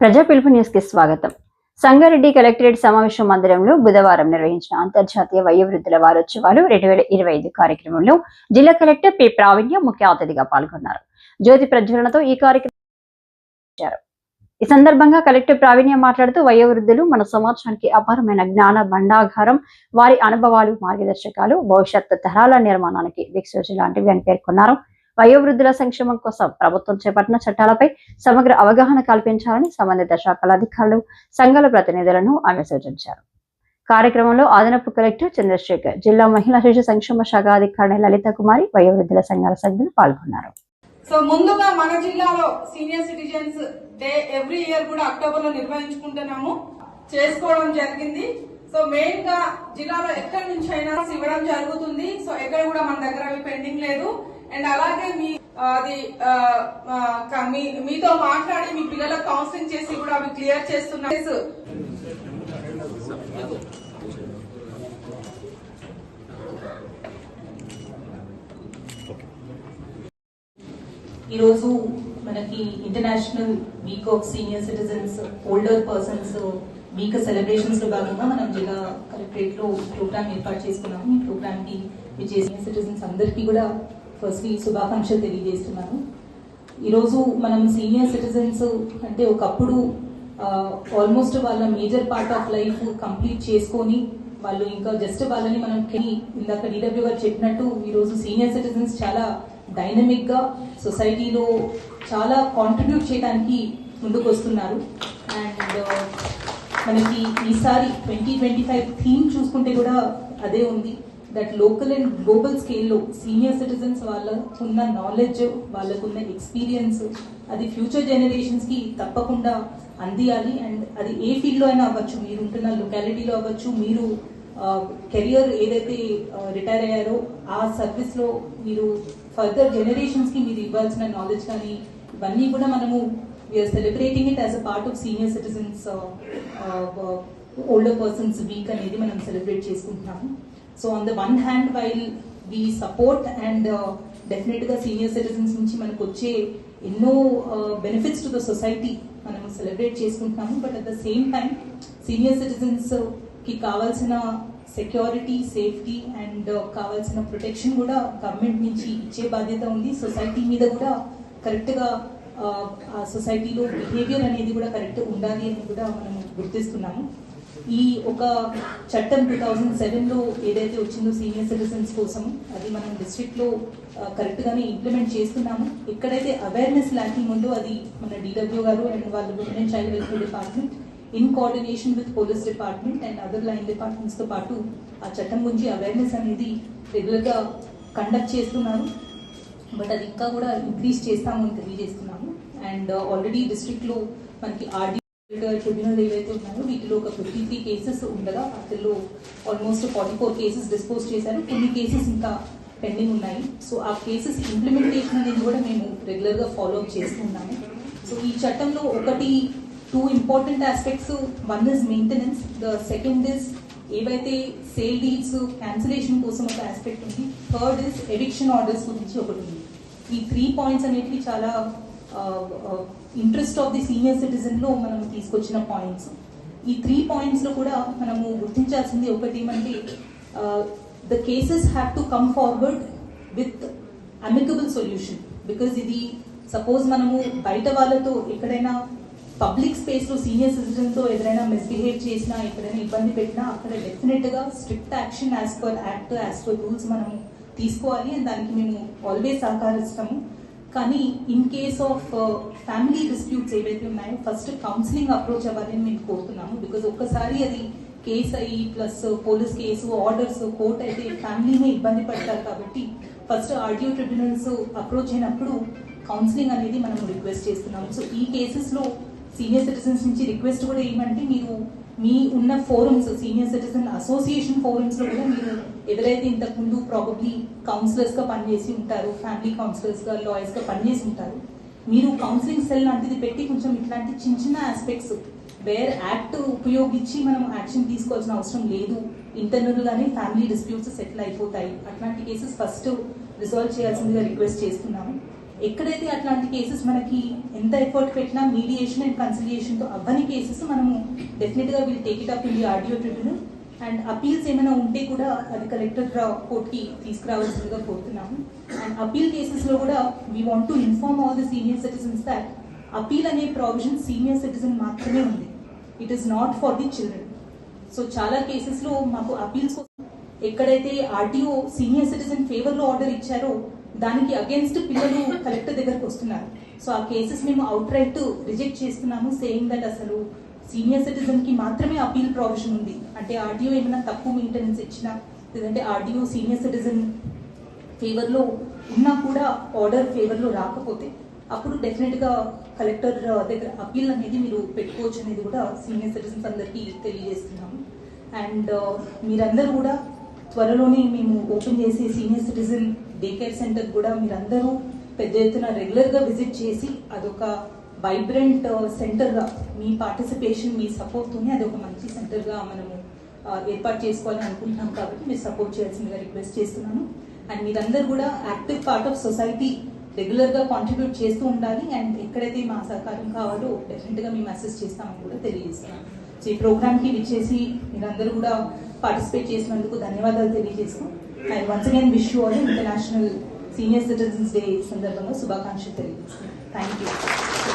ప్రజా పిలుపు న్యూస్కి స్వాగతం. సంగారెడ్డి కలెక్టరేట్ సమావేశ మందిరంలో బుధవారం నిర్వహించిన అంతర్జాతీయ వయోవృద్ధుల వారోత్సవాలు రెండు వేల ఇరవై ఐదు కార్యక్రమంలో జిల్లా కలెక్టర్ పి. ప్రావీణ్య ముఖ్య అతిథిగా పాల్గొన్నారు. జ్యోతి ప్రజ్వలనతో ఈ కార్యక్రమం ఈ సందర్భంగా కలెక్టర్ ప్రావీణ్య మాట్లాడుతూ వయోవృద్ధులు మన సమాజానికి అపారమైన జ్ఞాన భండాగారం వారి అనుభవాలు మార్గదర్శకాలు భవిష్యత్ తరాల నిర్మాణానికి దిక్సూచి లాంటివి అని పేర్కొన్నారు. వయోవృద్ధుల సంక్షేమం కోసం ప్రభుత్వం చేపట్టిన చట్టాలపై సమగ్ర అవగాహన కల్పించాలని సంబంధిత శాఖల అధికారులు సంఘాల ప్రతినిధులను ఆమె సూచించారు కార్యక్రమంలో అదనపు కలెక్టర్ చంద్రశేఖర్ జిల్లా మహిళా శిశు సంక్షేమ శాఖ అధికారి లలిత కుమారి వయోవృద్ధుల సంఘాల సభ్యులు పాల్గొన్నారు. సో ముందుగా మన జిల్లాలో senior citizens day every year కూడా అక్టోబర్లో నిర్వహించుకుంటున్నాము. చేసుకోవడం జరిగింది. సో మెయిన్గా జిల్లాలో ఎక్కడి నుంచి అయినా ఇవ్వడం జరుగుతుంది. సో ఎక్కడ కూడా మన దగ్గర పెండింగ్ లేదు. అండ్ అలాగే మీ అది మీతో మాట్లాడి మీ పిల్లలకు కౌన్సిలింగ్ చేసి కూడా అవి క్లియర్ చేస్తున్నా ఈరోజు మనకి international week of senior citizens older persons week సెలబ్రేషన్స్లో భాగంగా మనం జిల్లా కలెక్టరేట్లో ప్రోగ్రామ్ ఏర్పాటు చేసుకున్నాము. ఈ ప్రోగ్రామ్కి విజయ సిటిజన్స్ అందరికీ కూడా ఫస్ట్లీ శుభాకాంక్షలు తెలియజేస్తున్నాను. ఈరోజు మనం సీనియర్ సిటిజన్స్ అంటే ఒకప్పుడు ఆల్మోస్ట్ వాళ్ళ major part of life complete చేసుకొని వాళ్ళు ఇంకా జస్ట్ వాళ్ళని మనం ఇందాక డిడబ్ల్యూ గారు చెప్పినట్టు ఈరోజు సీనియర్ సిటిజన్స్ చాలా డైనమిక్గా సొసైటీలో చాలా కాంట్రిబ్యూట్ చేయడానికి ముందుకు వస్తున్నారు అండ్ uh, మనకి ఈసారి ట్వంటీ ట్వంటీ ఫైవ్ థీమ్ చూసుకుంటే కూడా అదే ఉంది. దట్ లోకల్ అండ్ గ్లోబల్ స్కేల్లో సీనియర్ సిటిజన్స్ వాళ్ళకున్న నాలెడ్జ్ వాళ్ళకున్న ఎక్స్పీరియన్స్ అది ఫ్యూచర్ జనరేషన్స్కి తప్పకుండా అందియాలి. అండ్ అది ఏ ఫీల్డ్లో అయినా అవ్వచ్చు. మీరు ఉంటున్న లొకాలిటీలో అవ్వచ్చు. మీరు కెరియర్ ఏదైతే రిటైర్ అయ్యారో ఆ సర్వీస్లో మీరు ఫర్దర్ జనరేషన్స్కి మీరు ఇవ్వాల్సిన నాలెడ్జ్ కానీ ఇవన్నీ కూడా మనము we are celebrating it as a part of senior citizens older persons week అనేది మనం సెలబ్రేట్ చేసుకుంటున్నాము. So on the one hand while we support and డెఫినెట్గా సీనియర్ సిటిజన్స్ నుంచి మనకు వచ్చే ఎన్నో బెనిఫిట్స్ టు ద సొసైటీ మనం సెలబ్రేట్ చేసుకుంటున్నాము. But at the same time senior సిటిజన్స్కి కావాల్సిన సెక్యూరిటీ సేఫ్టీ అండ్ కావాల్సిన ప్రొటెక్షన్ కూడా గవర్నమెంట్ నుంచి ఇచ్చే బాధ్యత ఉంది. సొసైటీ మీద కూడా కరెక్ట్గా uh, ఆ సొసైటీలో బిహేవియర్ అనేది కూడా కరెక్ట్ ఉండాలి అని కూడా మనం గుర్తిస్తున్నాము. ఈ ఒక చట్టం టూ థౌజండ్ సెవెన్లో ఏదైతే వచ్చిందో సీనియర్ సిటిజన్స్ కోసం అది మనం డిస్ట్రిక్ట్లో కరెక్ట్గానే ఇంప్లిమెంట్ చేస్తున్నాము. ఎక్కడైతే అవేర్నెస్ ల్యాకింగ్ ఉందో అది మన డీడబ్ల్యూ గారు అండ్ వాళ్ళు women and child welfare department in coordination with police department and other line డిపార్ట్మెంట్స్తో పాటు ఆ చట్టం గురించి అవేర్నెస్ అనేది రెగ్యులర్గా కండక్ట్ చేస్తున్నారు. బట్ అది ఇంకా కూడా ఇంక్రీజ్ చేస్తామని తెలియజేస్తున్నాము. అండ్ ఆల్రెడీ డిస్ట్రిక్ట్లో మనకి ఆర్డీ ట్రిబ్యునల్ ఏవైతే ఉన్నాయో వీటిలో ఒక ఫిఫ్టీ త్రీ కేసెస్ ఉండగా వాటిల్లో almost forty four cases dispose చేశారు. కొన్ని కేసెస్ ఇంకా పెండింగ్ ఉన్నాయి. సో ఆ కేసెస్ ఇంప్లిమెంటేషన్ అనేది కూడా మేము రెగ్యులర్గా ఫాలో అప్ చేస్తున్నాము సో ఈ చట్టంలో ఒకటి two important aspects one is maintenance the second is ఏవైతే సేల్ డీడ్స్ క్యాన్సిలేషన్ కోసం ఒక ఆస్పెక్ట్ ఉంది. థర్డ్ ఇస్ ఎడిక్షన్ ఆర్డర్స్ గురించి ఒకటి ఉంది. ఈ త్రీ పాయింట్స్ అనేటివి చాలా ఇంట్రెస్ట్ ఆఫ్ ది సీనియర్ సిటిజన్లో మనం తీసుకొచ్చిన పాయింట్స్ ఈ త్రీ పాయింట్స్లో కూడా మనము గుర్తించాల్సింది ఒకటి ఏమంటే the cases have to come forward with amicable solution because ఇది సపోజ్ మనము బయట వాళ్ళతో ఎక్కడైనా పబ్లిక్ స్పేస్లో సీనియర్ సిటిజన్తో ఎవరైనా మిస్బిహేవ్ చేసినా ఎక్కడైనా ఇబ్బంది పెట్టినా అక్కడ డెఫినెట్గా strict action as per act as per rules మనము తీసుకోవాలి. అండ్ దానికి మేము ఆల్వేస్ సహకరిస్తాము. కానీ in case of family disputes ఏవైతే ఉన్నాయో ఫస్ట్ కౌన్సిలింగ్ అప్రోచ్ అవ్వాలని మేము కోరుతున్నాము. బికాజ్ ఒక్కసారి అది కేసు అయ్యి plus police case orders court అయితే ఫ్యామిలీని ఇబ్బంది పడతారు కాబట్టి ఫస్ట్ ఆడియో ట్రిబ్యునల్స్ అప్రోచ్ అయినప్పుడు కౌన్సిలింగ్ అనేది మనం రిక్వెస్ట్ చేస్తున్నాము. సో ఈ కేసెస్లో సీనియర్ సిటిజన్స్ నుంచి రిక్వెస్ట్ కూడా ఏమంటే మీరు మీ ఉన్న ఫోరమ్స్ సీనియర్ సిటిజన్ అసోసియేషన్ ఫోరమ్స్లో కూడా మీరు ఎవరైతే ఇంతకుముందు ప్రాబబ్లీ కౌన్సిలర్స్గా పనిచేసి ఉంటారు ఫ్యామిలీ కౌన్సిలర్స్గా లాయర్స్గా పనిచేసి ఉంటారు మీరు కౌన్సిలింగ్ సెల్ లాంటిది పెట్టి కొంచెం ఇట్లాంటి చిన్న చిన్న ఆస్పెక్ట్స్ వేర్ యాక్ట్ ఉపయోగించి మనం యాక్షన్ తీసుకోవాల్సిన అవసరం లేదు. ఇంటర్నల్గానే ఫ్యామిలీ డిస్ప్యూట్స్ సెటిల్ అయిపోతాయి. అట్లాంటి కేసెస్ ఫస్ట్ రిజాల్వ్ చేయాల్సిందిగా రిక్వెస్ట్ చేస్తున్నాము. ఎక్కడైతే అట్లాంటి కేసెస్ మనకి ఎంత ఎఫర్ట్ పెట్టినా మీడియేషన్ అండ్ కన్సిలియేషన్తో అవ్వని కేసెస్ మనము డెఫినెట్గా will take it up in the RDO tribunal and appeals ఏమైనా ఉంటే కూడా అది కలెక్టర్ కోర్టుకి తీసుకురావాల్సిందిగా కోరుతున్నాము. అండ్ అపీల్ కేసెస్లో కూడా we want to inform all the senior citizens that appeal అనే ప్రావిజన్ సీనియర్ సిటిజన్ మాత్రమే ఉంది. It is not for the children so చాలా కేసెస్లో మాకు అపీల్స్ ఎక్కడైతే ఆర్టీఓ సీనియర్ సిటిజన్ ఫేవర్లో ఆర్డర్ ఇచ్చారో దానికి అగేన్స్ట్ పిల్లలు కలెక్టర్ దగ్గరకు వస్తున్నారు. సో ఆ కేసెస్ మేము అవుట్ రైట్ రిజెక్ట్ చేస్తున్నాము సేయింగ్ దట్ అసలు సీనియర్ సిటిజన్కి మాత్రమే అపీల్ ప్రొవిజన్ ఉంది. అంటే ఆర్డీఓ ఏమైనా తక్కువ మెయింటెనెన్స్ ఇచ్చినా లేదంటే ఆర్డీఓ సీనియర్ సిటిజన్ ఫేవర్లో ఉన్నా కూడా ఆర్డర్ ఫేవర్లో రాకపోతే అప్పుడు డెఫినెట్గా కలెక్టర్ దగ్గర అపీల్ అనేది మీరు పెట్టుకోవచ్చు అనేది కూడా సీనియర్ సిటిజన్స్ అందరికీ తెలియజేస్తున్నాము. అండ్ మీరందరూ కూడా త్వరలోనే మేము ఓపెన్ చేసే senior citizen day care centre కూడా మీరందరూ పెద్ద ఎత్తున రెగ్యులర్గా విజిట్ చేసి అదొక వైబ్రెంట్ సెంటర్ uh, గా మీ పార్టిసిపేషన్ మీ సపోర్ట్ తోనే అది ఒక మంచి సెంటర్గా మనము uh, ఏర్పాటు చేసుకోవాలని అనుకుంటున్నాం కాబట్టి మీరు సపోర్ట్ చేయాల్సిందిగా రిక్వెస్ట్ చేస్తున్నాను. అండ్ మీరందరూ కూడా యాక్టివ్ పార్ట్ ఆఫ్ సొసైటీ రెగ్యులర్గా కాంట్రిబ్యూట్ చేస్తూ ఉండాలి. అండ్ ఎక్కడైతే మా సహకారం కావాలో డెఫినెట్గా మేము అసెస్ చేస్తామని కూడా తెలియజేస్తున్నాం. సో ఈ ప్రోగ్రామ్కి విచ్చేసి మీరందరూ కూడా పార్టిసిపేట్ చేసినందుకు ధన్యవాదాలు తెలియజేస్తూ and once again wish you all international senior citizens day సందర్భంగా శుభాకాంక్షలు తెలియజేస్తున్నాం. Thank you